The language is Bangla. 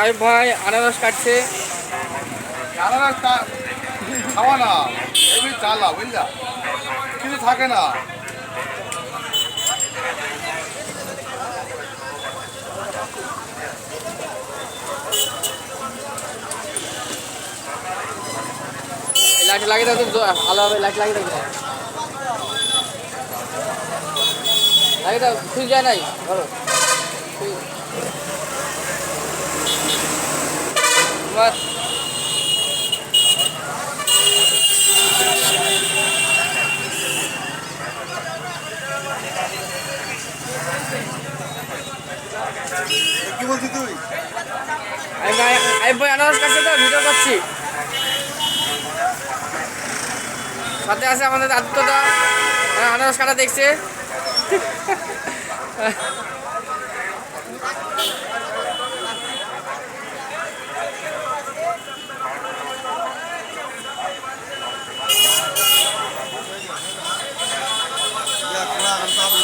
আরিফ ভাই আনারস কাটছে। আনারসটা খাওয়া না এমনি চালা বুঝলা? কিছু থাকে না। লাইট লাগিয়ে দাও তো জ- ভালোভাবে লাইট লাগিয়ে দাও। লাগিয়ে দাও সুই যায় নাই? ধরো। সুই- কি বলছি তুই? আমি ভাই আনারস কাটছে তো ভিডিও করছি। সাথে আছে আমাদের আদিত্যদা হ্যাঁ, আনারস কাটা দেখছে। ಅಂತ